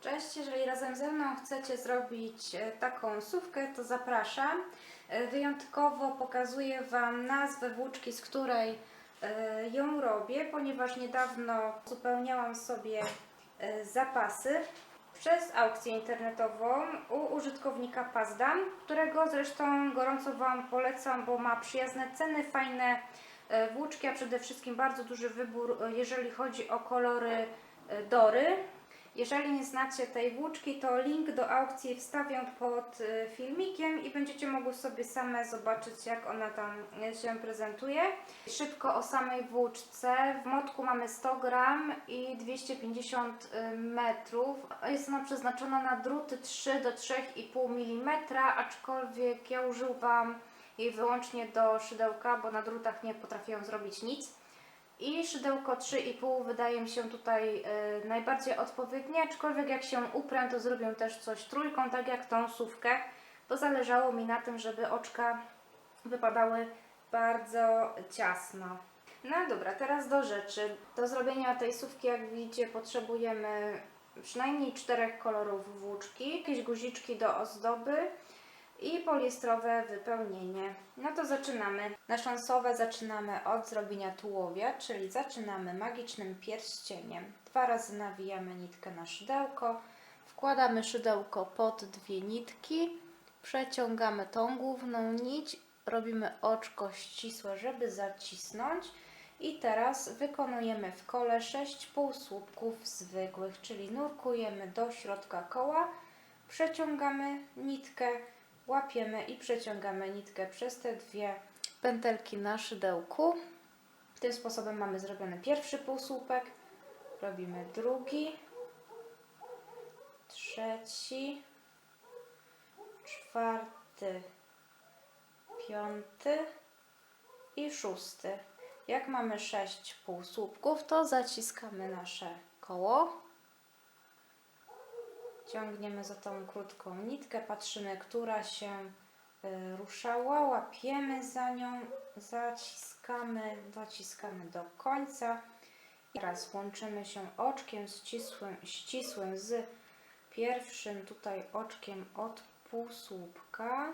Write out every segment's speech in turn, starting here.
Cześć, jeżeli razem ze mną chcecie zrobić e, taką sówkę, to zapraszam. E, Wyjątkowo pokazuję Wam nazwę włóczki, z której e, ją robię, ponieważ niedawno uzupełniałam sobie zapasy przez aukcję internetową u użytkownika Pazdam, którego zresztą gorąco Wam polecam, bo ma przyjazne ceny, fajne włóczki, a przede wszystkim bardzo duży wybór, jeżeli chodzi o kolory Dory. Jeżeli nie znacie tej włóczki, to link do aukcji wstawiam pod y, filmikiem i będziecie mogły sobie same zobaczyć, jak ona tam y, się prezentuje. Szybko o samej włóczce. W motku mamy 100 gram i 250 y, metrów. Jest ona przeznaczona na druty 3 do 3,5 mm, aczkolwiek ja używam jej wyłącznie do szydełka, bo na drutach nie potrafię zrobić nic. I szydełko 3,5 wydaje mi się tutaj y, najbardziej odpowiednie, aczkolwiek jak się uprę, to zrobię też coś trójką, tak jak tą sówkę. To zależało mi na tym, żeby oczka wypadały bardzo ciasno. No dobra, teraz do rzeczy. Do zrobienia tej sówki, jak widzicie, potrzebujemy przynajmniej czterech kolorów włóczki, jakieś guziczki do ozdoby, i poliestrowe wypełnienie. No to zaczynamy. Na szansowe zaczynamy od zrobienia tułowia, czyli zaczynamy magicznym pierścieniem. Dwa razy nawijamy nitkę na szydełko, wkładamy szydełko pod dwie nitki, przeciągamy tą główną nić, robimy oczko ścisłe, żeby zacisnąć. I teraz wykonujemy w kole 6 półsłupków zwykłych, czyli nurkujemy do środka koła, przeciągamy nitkę, łapiemy i przeciągamy nitkę przez te dwie pętelki na szydełku. Tym sposobem mamy zrobiony pierwszy półsłupek, robimy drugi, trzeci, czwarty, piąty i szósty. Jak mamy sześć półsłupków, to zaciskamy nasze koło. Ciągniemy za tą krótką nitkę, patrzymy, która się y, ruszała, łapiemy za nią, zaciskamy, dociskamy do końca. I teraz łączymy się oczkiem ścisłym, ścisłym z pierwszym tutaj oczkiem od półsłupka.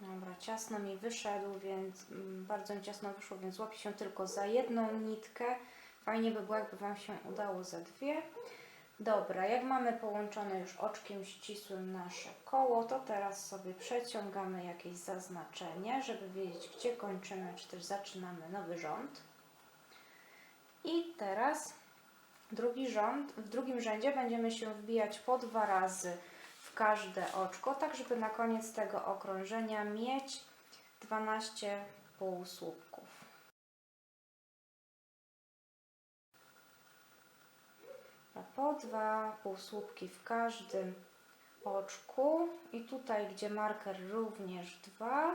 Dobra, ciasno mi wyszedł, więc mm, bardzo mi ciasno wyszło, więc łapię się tylko za jedną nitkę. Fajnie by było, jakby Wam się udało za dwie. Dobra, jak mamy połączone już oczkiem ścisłym nasze koło, to teraz sobie przeciągamy jakieś zaznaczenie, żeby wiedzieć, gdzie kończymy, czy też zaczynamy nowy rząd. I teraz drugi rząd, w drugim rzędzie będziemy się wbijać po dwa razy w każde oczko, tak żeby na koniec tego okrążenia mieć 12 półsłupków. A po dwa półsłupki w każdym oczku i tutaj, gdzie marker również dwa.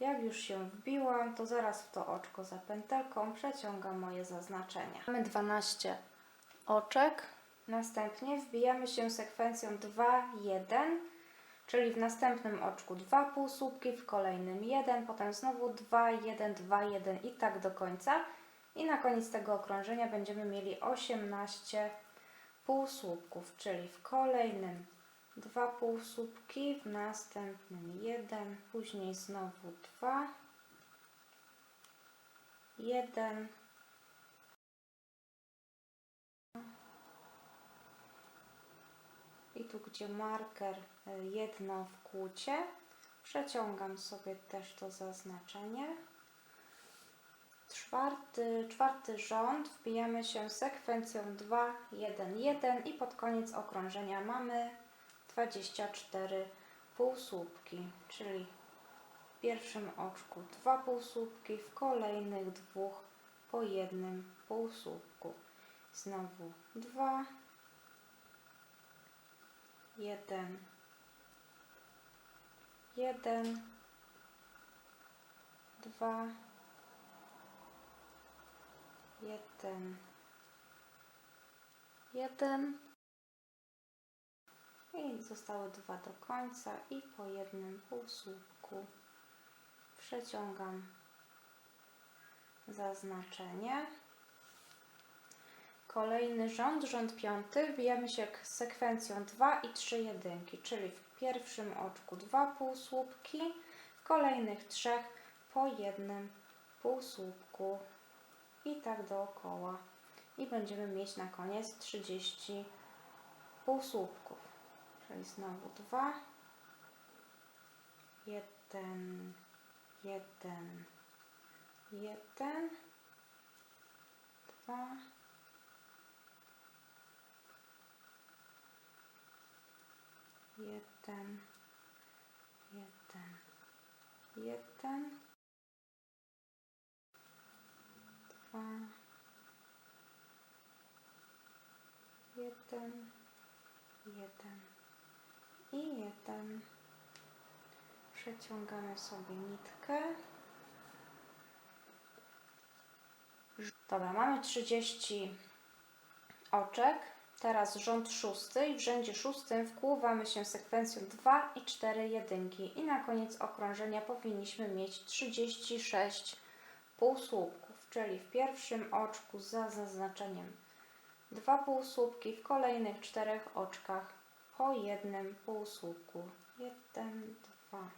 Jak już się wbiłam, to zaraz w to oczko za pętelką przeciągam moje zaznaczenia. Mamy 12 oczek. Następnie wbijamy się sekwencją 2, 1, czyli w następnym oczku 2 półsłupki, w kolejnym 1, potem znowu 2, 1, 2, 1 i tak do końca. I na koniec tego okrążenia będziemy mieli 18 półsłupków, czyli w kolejnym dwa półsłupki, w następnym jeden, później znowu dwa, jeden, i tu gdzie marker y, jedno w kłucie, przeciągam sobie też to zaznaczenie. Czwarty, czwarty rząd wbijamy się sekwencją 2, 1, 1 i pod koniec okrążenia mamy 24 półsłupki, czyli w pierwszym oczku dwa półsłupki, w kolejnych dwóch po jednym półsłupku. Znowu 2, 1, 1, 2, jeden, jeden. I zostały dwa do końca i po jednym półsłupku przeciągam zaznaczenie. Kolejny rząd, rząd piąty, wbijamy się sekwencją 2 i 3 jedynki, czyli w pierwszym oczku dwa półsłupki, w kolejnych trzech po jednym półsłupku i tak dookoła. I będziemy mieć na koniec 30 półsłupków, czyli znowu dwa, jeden, jeden, jeden, dwa, jeden, jeden, jeden, dwa, jeden, jeden i jeden. Przeciągamy sobie nitkę. Dobra, mamy 30 oczek. Teraz rząd szósty i w rzędzie szóstym wkłuwamy się sekwencją 2 i 4 jedynki i na koniec okrążenia powinniśmy mieć 36 półsłupków, czyli w pierwszym oczku za zaznaczeniem dwa półsłupki, w kolejnych czterech oczkach po jednym półsłupku. Jeden, dwa,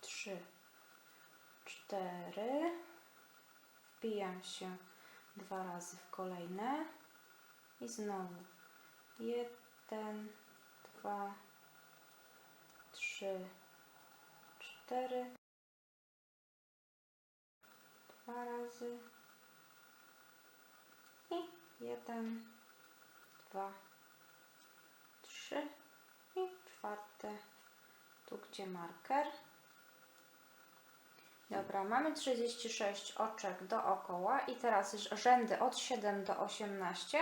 trzy, cztery. Wbijam się dwa razy w kolejne i znowu jeden, dwa, trzy, cztery. Dwa razy i jeden, dwa, trzy i czwarte, tu gdzie marker. Dobra, mamy 36 oczek dookoła i teraz rzędy od 7 do 18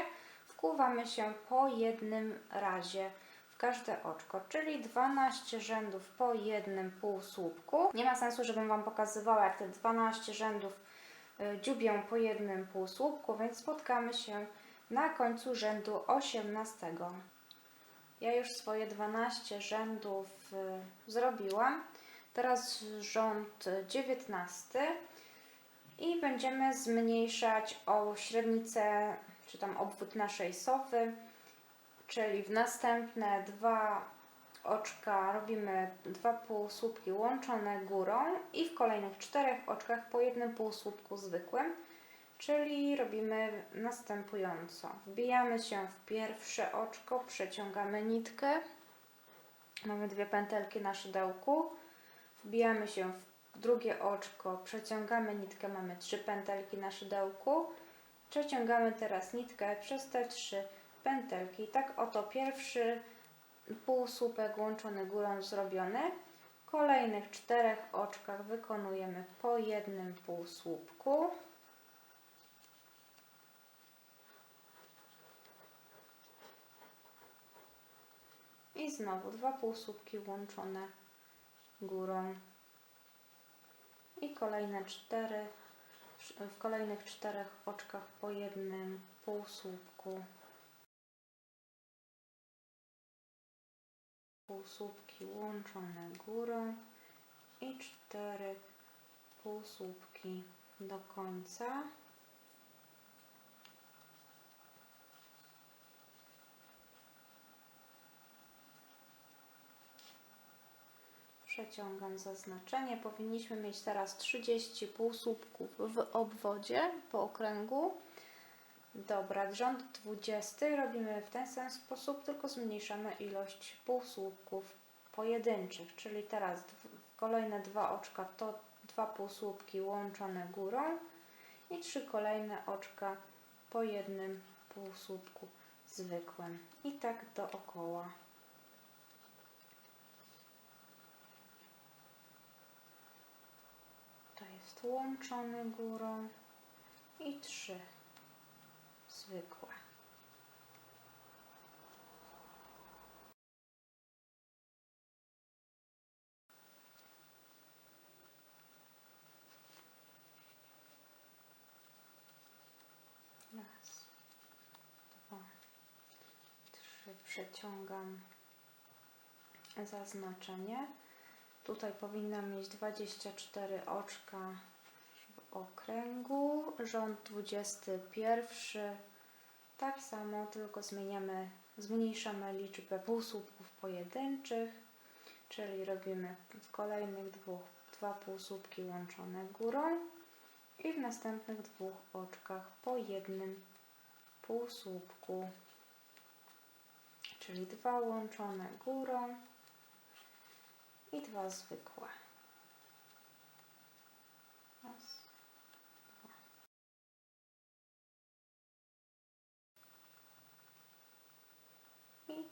wkuwamy się po jednym razie w każde oczko, czyli 12 rzędów po jednym półsłupku. Nie ma sensu, żebym Wam pokazywała, jak te 12 rzędów y, dziubią po jednym półsłupku, więc spotkamy się na końcu rzędu 18. Ja już swoje 12 rzędów y, zrobiłam. Teraz rząd 19 i będziemy zmniejszać o średnicę, czy tam obwód naszej sofy, czyli w następne dwa oczka robimy dwa półsłupki łączone górą i w kolejnych czterech oczkach po jednym półsłupku zwykłym, czyli robimy następująco. Wbijamy się w pierwsze oczko, przeciągamy nitkę, mamy dwie pętelki na szydełku, wbijamy się w drugie oczko, przeciągamy nitkę, mamy trzy pętelki na szydełku, przeciągamy teraz nitkę przez te trzy pętelki. Tak oto pierwszy półsłupek łączony górą zrobiony. W kolejnych czterech oczkach wykonujemy po jednym półsłupku. I znowu dwa półsłupki łączone górą. I kolejne cztery, w kolejnych czterech oczkach po jednym półsłupku. Półsłupki łączone górą i cztery półsłupki do końca. Przeciągam zaznaczenie. Powinniśmy mieć teraz 30 półsłupków w obwodzie po okręgu. Dobra, rząd 20 robimy w ten sam sposób, tylko zmniejszamy ilość półsłupków pojedynczych, czyli teraz kolejne dwa oczka to dwa półsłupki łączone górą i trzy kolejne oczka po jednym półsłupku zwykłym i tak dookoła. To jest łączony górą i trzy zwykłe. Raz, dwa, trzy. Przeciągam zaznaczenie. Tutaj powinnam mieć 24 oczka w okręgu. Rząd 21 Tak samo, tylko zmieniamy, zmniejszamy liczbę półsłupków pojedynczych, czyli robimy w kolejnych dwóch dwa półsłupki łączone górą i w następnych dwóch oczkach po jednym półsłupku, czyli dwa łączone górą i dwa zwykłe. Raz, dwa. I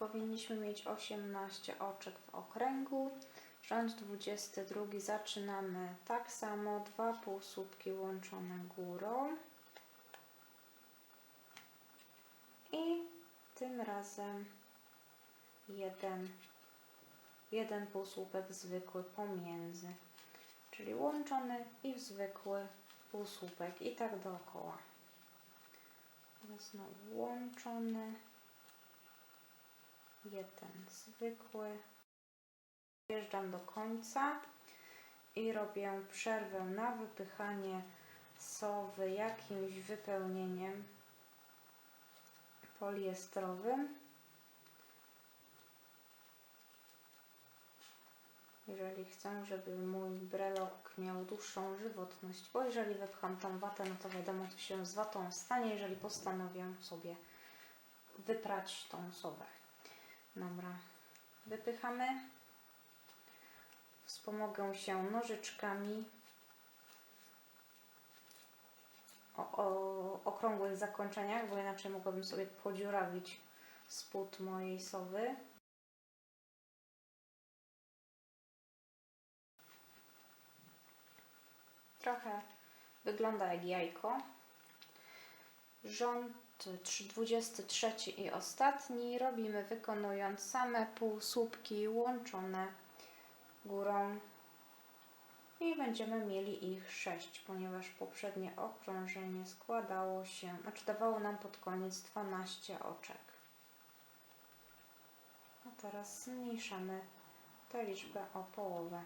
Powinniśmy mieć 18 oczek w okręgu. Rząd 22 zaczynamy tak samo, dwa półsłupki łączone górą. I tym razem jeden, jeden półsłupek zwykły pomiędzy, czyli łączony i zwykły półsłupek i tak dookoła. Teraz znowu łączony, jeden zwykły. Wjeżdżam do końca i robię przerwę na wypychanie sowy jakimś wypełnieniem poliestrowym. Jeżeli chcę, żeby mój brelok miał dłuższą żywotność, bo jeżeli wypcham tą watę, no to wiadomo, co się z watą stanie, jeżeli postanowię sobie wyprać tą sowę. Dobra, wypychamy. Wspomogę się nożyczkami o, o okrągłych zakończeniach, bo inaczej mogłabym sobie podziurawić spód mojej sowy. Trochę wygląda jak jajko. Rząd trzy- 23 i ostatni robimy wykonując same półsłupki łączone górą i będziemy mieli ich 6, ponieważ poprzednie okrążenie składało się, znaczy dawało nam pod koniec 12 oczek. A teraz zmniejszamy tę liczbę o połowę.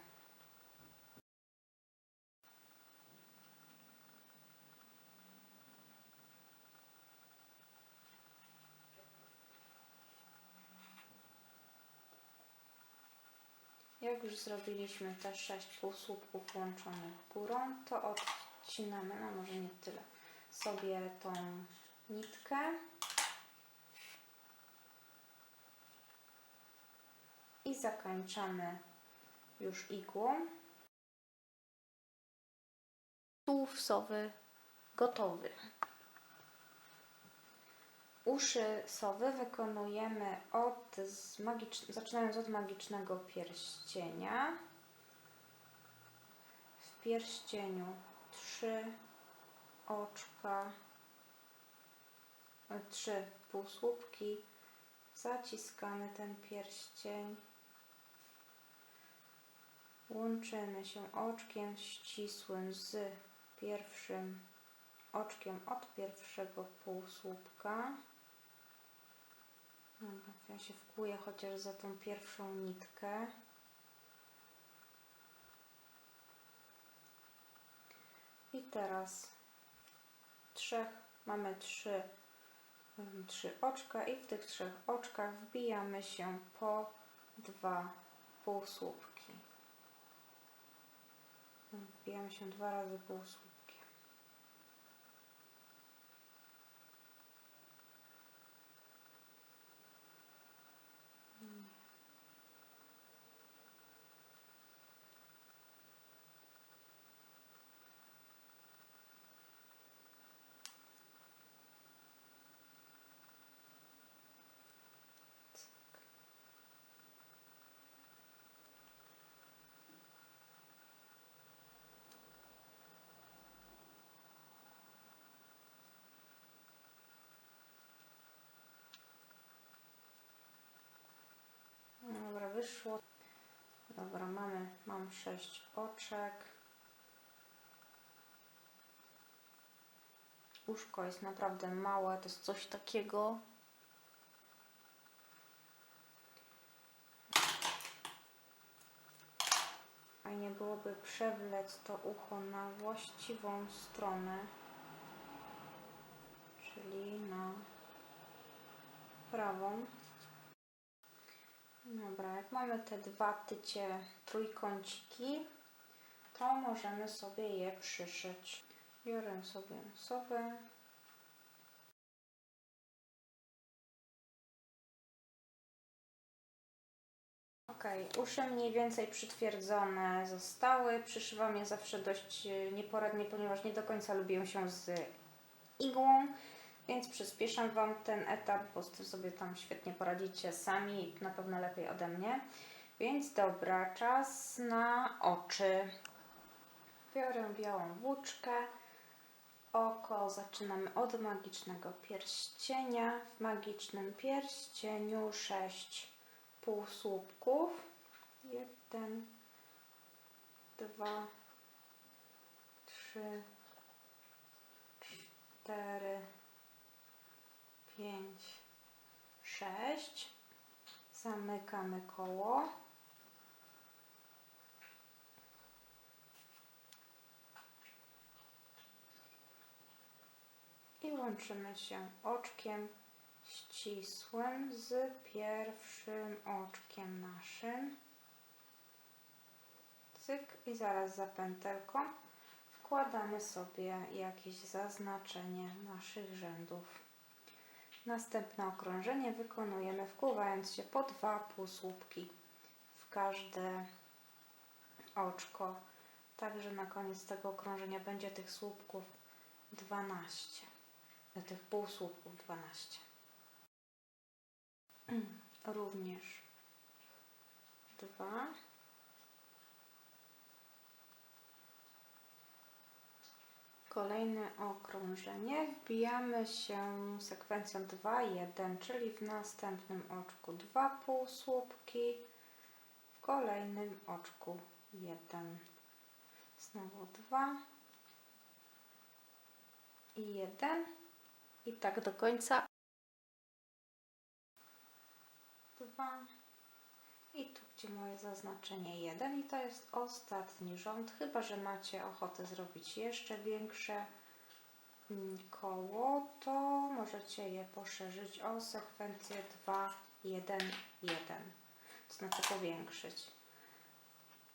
Jak już zrobiliśmy te 6 półsłupków łączonych górą, to odcinamy, no może nie tyle, sobie tą nitkę. I zakończamy już igłą. Tułów sowy gotowy. Uszy sowy wykonujemy od zaczynając od magicznego pierścienia. W pierścieniu trzy oczka, e, trzy półsłupki. Zaciskamy ten pierścień. Łączymy się oczkiem ścisłym z pierwszym oczkiem od pierwszego półsłupka. Ja się wkuję chociaż za tą pierwszą nitkę. I teraz trzech, mamy trzy, trzy oczka i w tych trzech oczkach wbijamy się po dwa półsłupki. Wbijamy się dwa razy półsłupki. wyszło. Dobra, mamy, mam sześć oczek. Uszko jest naprawdę małe, to jest coś takiego. Fajnie byłoby przewlec to ucho na właściwą stronę, czyli na prawą. Dobra, jak mamy te dwa tycie trójkąciki, to możemy sobie je przyszyć. Biorę sobie sowę. Ok, uszy mniej więcej przytwierdzone zostały. Przyszywam je zawsze dość e, nieporadnie, ponieważ nie do końca lubię się z igłą, więc przyspieszam Wam ten etap, bo z tym sobie tam świetnie poradzicie sami, na pewno lepiej ode mnie. Więc dobra, czas na oczy. Biorę białą włóczkę. Oko zaczynamy od magicznego pierścienia. W magicznym pierścieniu sześć półsłupków. Jeden, dwa, trzy, cztery, pięć, sześć. Zamykamy koło. I łączymy się oczkiem ścisłym z pierwszym oczkiem naszym. Cyk i zaraz za pętelką wkładamy sobie jakieś zaznaczenie naszych rzędów. Następne okrążenie wykonujemy wkładając się po dwa półsłupki w każde oczko. Także na koniec tego okrążenia będzie tych słupków 12. Tych półsłupków 12. Również dwa. Kolejne okrążenie. Wbijamy się sekwencją 2, 1, czyli w następnym oczku dwa półsłupki, w kolejnym oczku 1. Znowu 2 i 1 i tak do końca. 2 moje zaznaczenie 1 i to jest ostatni rząd, chyba że macie ochotę zrobić jeszcze większe mm, koło, to możecie je poszerzyć o sekwencję 2, 1, 1, to znaczy powiększyć.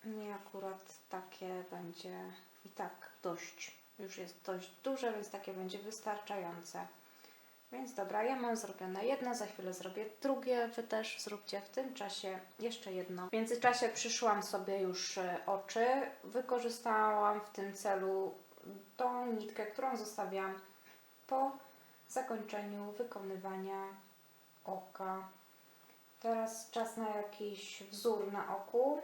Nie akurat takie będzie i tak dość, już jest dość duże, więc takie będzie wystarczające. Więc dobra, ja mam zrobione jedno, za chwilę zrobię drugie, Wy też zróbcie w tym czasie jeszcze jedno. W międzyczasie przyszłam sobie już e, oczy, wykorzystałam w tym celu tą nitkę, którą zostawiam po zakończeniu wykonywania oka. Teraz czas na jakiś wzór na oku.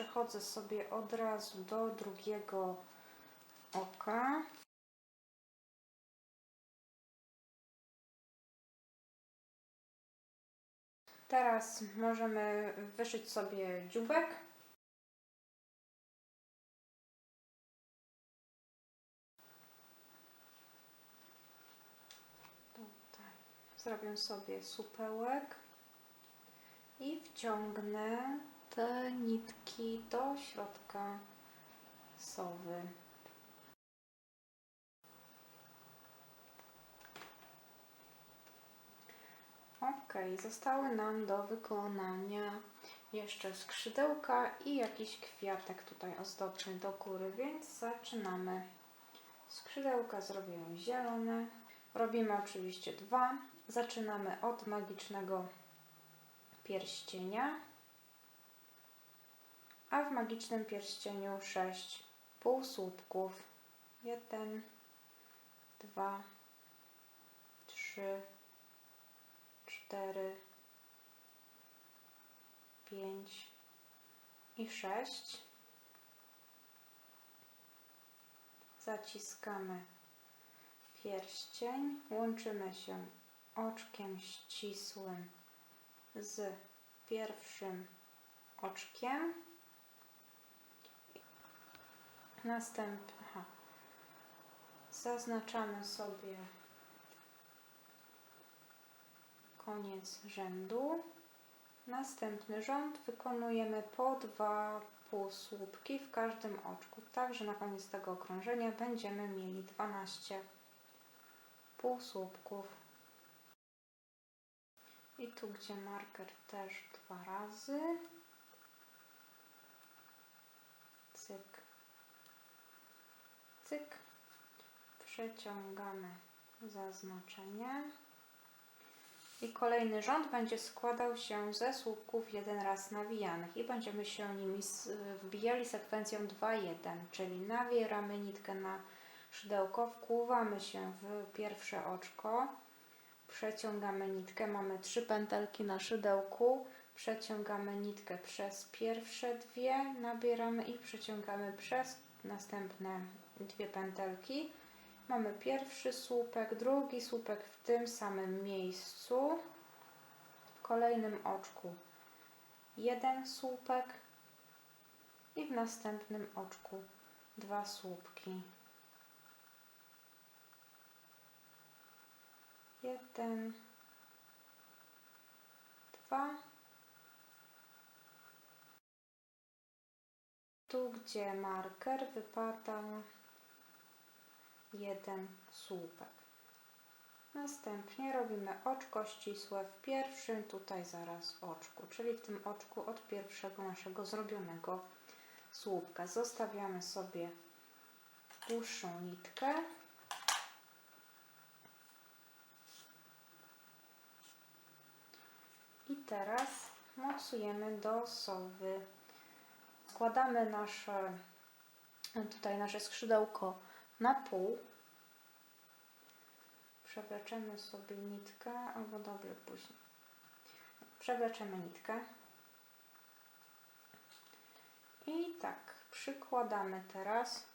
Przechodzę sobie od razu do drugiego oka. Teraz możemy wyszyć sobie dziubek. Tutaj zrobię sobie supełek i wciągnę te nitki do środka sowy. Ok, zostały nam do wykonania jeszcze skrzydełka i jakiś kwiatek tutaj ozdobny do góry, więc zaczynamy. Skrzydełka zrobię zielone. Robimy oczywiście dwa. Zaczynamy od magicznego pierścienia a w magicznym pierścieniu 6 półsłupków. 1, 2, 3, 4, 5 i 6. Zaciskamy pierścień, łączymy się oczkiem ścisłym z pierwszym oczkiem Następnie aha, zaznaczamy sobie koniec rzędu. Następny rząd wykonujemy po dwa półsłupki w każdym oczku, tak że na koniec tego okrążenia będziemy mieli 12 półsłupków. I tu, gdzie marker też dwa razy. Cyk, cyk. Przeciągamy zaznaczenie. I kolejny rząd będzie składał się ze słupków jeden raz nawijanych i będziemy się nimi wbijali sekwencją 2-1, czyli nawieramy nitkę na szydełko, wkłuwamy się w pierwsze oczko, przeciągamy nitkę, mamy trzy pętelki na szydełku, przeciągamy nitkę przez pierwsze dwie, nabieramy i przeciągamy przez następne dwie pętelki. Mamy pierwszy słupek, drugi słupek w tym samym miejscu, w kolejnym oczku jeden słupek i w następnym oczku dwa słupki. Jeden, dwa. Tu, gdzie marker wypada jeden słupek. Następnie robimy oczko ścisłe w pierwszym, tutaj zaraz oczku, czyli w tym oczku od pierwszego naszego zrobionego słupka. Zostawiamy sobie dłuższą nitkę. I teraz mocujemy do sowy. Składamy nasze, tutaj nasze skrzydełko na pół. Przewleczemy sobie nitkę, albo dobrze później. Przewleczemy nitkę. I tak, przykładamy teraz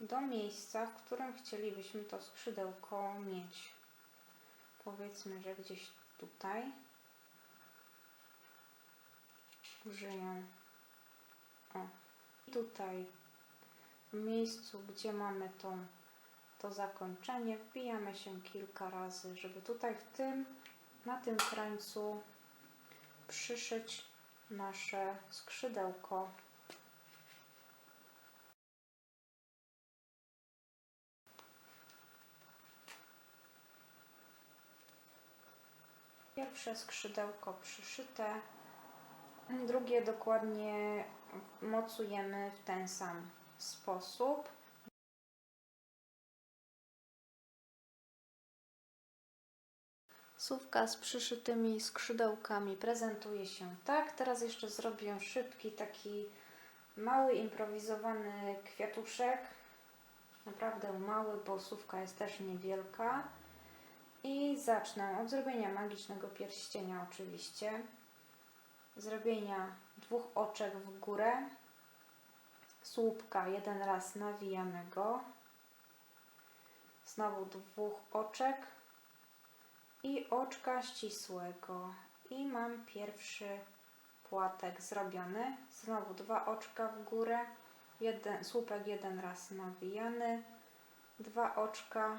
do miejsca, w którym chcielibyśmy to skrzydełko mieć. Powiedzmy, że gdzieś tutaj. Użyję. O. I tutaj w miejscu, gdzie mamy tą, to zakończenie, wbijamy się kilka razy, żeby tutaj w tym, na tym krańcu przyszyć nasze skrzydełko. Pierwsze skrzydełko przyszyte, drugie dokładnie mocujemy w ten sam sposób. Sówka z przyszytymi skrzydełkami prezentuje się tak. Teraz jeszcze zrobię szybki, taki mały, improwizowany kwiatuszek. Naprawdę mały, bo sówka jest też niewielka. I zacznę od zrobienia magicznego pierścienia oczywiście. Zrobienia dwóch oczek w górę. Słupka jeden raz nawijanego. Znowu dwóch oczek i oczka ścisłego. I mam pierwszy płatek zrobiony. Znowu dwa oczka w górę, jeden, słupek jeden raz nawijany, dwa oczka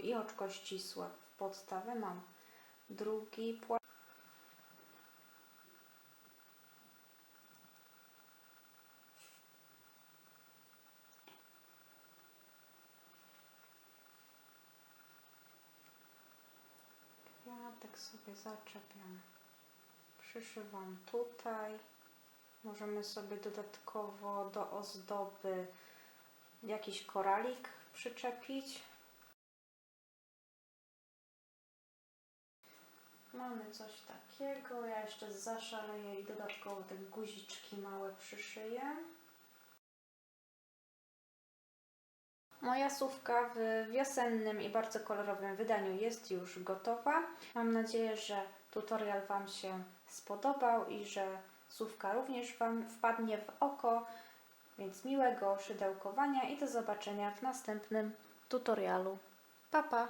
i oczko ścisłe w podstawę mam. Drugi płatek. Kwiatek sobie zaczepiam. Przyszywam tutaj. Możemy sobie dodatkowo do ozdoby jakiś koralik przyczepić. Mamy coś takiego. Ja jeszcze zaszaleję i dodatkowo te guziczki małe przyszyję. Moja sówka w wiosennym i bardzo kolorowym wydaniu jest już gotowa. Mam nadzieję, że tutorial Wam się spodobał i że sówka również Wam wpadnie w oko. Więc miłego szydełkowania i do zobaczenia w następnym tutorialu. Pa, pa!